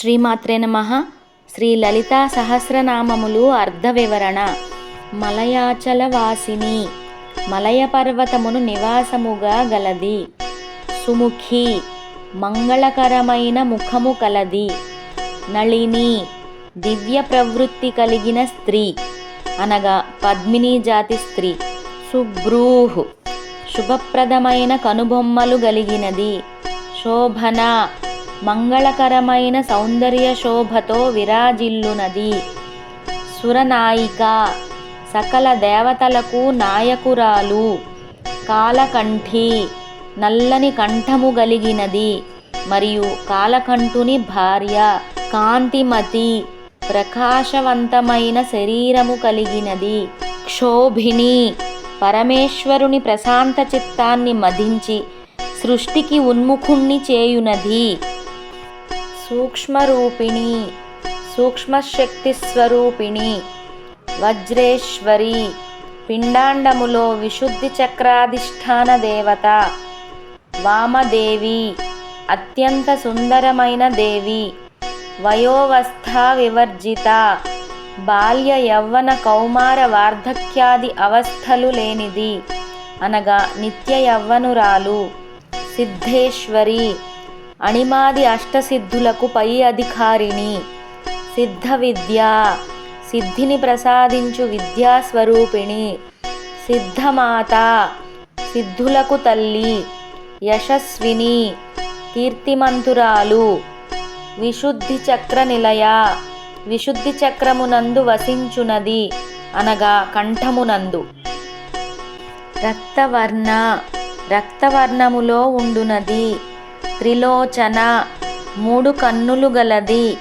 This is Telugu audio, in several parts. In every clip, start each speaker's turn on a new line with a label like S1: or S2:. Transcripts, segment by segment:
S1: శ్రీమాత్రే నమ. శ్రీ లలితా సహస్రనామములు అర్ధ వివరణ. మలయాచల వాసిని మలయ పర్వతమును నివాసముగా గలది. సుముఖి మంగళకరమైన ముఖము కలది. నళిని దివ్య ప్రవృత్తి కలిగిన స్త్రీ. అనగా పద్మిని జాతి స్త్రీ. సుబ్రూహు శుభప్రదమైన కనుబొమ్మలు కలిగినది. శోభన మంగళకరమైన సౌందర్య శోభతో విరాజిల్లునది. సురనాయిక సకల దేవతలకు నాయకురాలు. కాలకంఠి నల్లని కంఠము గలిగినది మరియు కాలకంఠుని భార్య కాంతిమతి ప్రకాశవంతమైన శరీరము కలిగినది. క్షోభిణి పరమేశ్వరుని ప్రశాంత చిత్తాన్ని మధించి సృష్టికి ఉన్ముఖుణ్ణి చేయునది. సూక్ష్మరూపిణి సూక్ష్మశక్తి స్వరూపిణి వజ్రేశ్వరి పిండాండములో విశుద్ధి చక్రాధిష్టాన దేవత వామదేవి అత్యంత సుందరమైన దేవి వయోవస్థ వివర్జిత బాల్య యవ్వన కౌమార వార్ధక్యాది అవస్థలు లేనిది అనగా నిత్య యవ్వనురాలు సిద్ధేశ్వరి అణిమాది అష్టసిద్ధులకు పై అధికారిణి. సిద్ధ విద్య సిద్ధిని ప్రసాదించు విద్యాస్వరూపిణి. సిద్ధమాత. సిద్ధులకు తల్లి. యశస్విని. కీర్తిమంతురాలు. విశుద్ధి చక్ర నిలయ విశుద్ధి చక్రమునందు వసించునది అనగా కంఠమునందు. రక్తవర్ణ. రక్తవర్ణములో ఉండునది. త్రిలోచన మూడు కన్నులు గలది.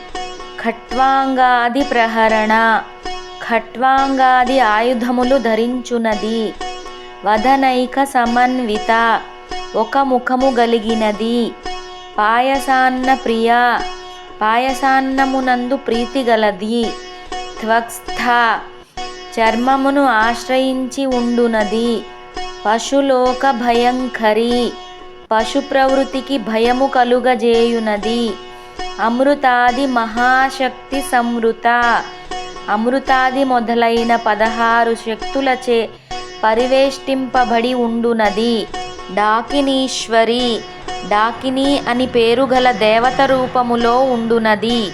S1: ఖట్వాంగాది ప్రహరణ ఖట్వాంగాది ఆయుధములు ధరించునది. వదనైక సమన్విత ఒక ముఖము గలిగినది. పాయసాన్న ప్రియ పాయసాన్నమునందు ప్రీతి గలది. త్వక్స్థ చర్మమును ఆశ్రయించి ఉండునది. పశులోక భయంకరి పశు ప్రవృత్తికి భయము కలుగజేయునది. అమృతాది మహాశక్తి సంవృత. అమృతాది మొదలైన పదహారు శక్తులచే పరివేష్టింపబడి ఉండునది. డాకినీశ్వరి. డాకిని అని పేరు గల దేవత రూపములో ఉండునది.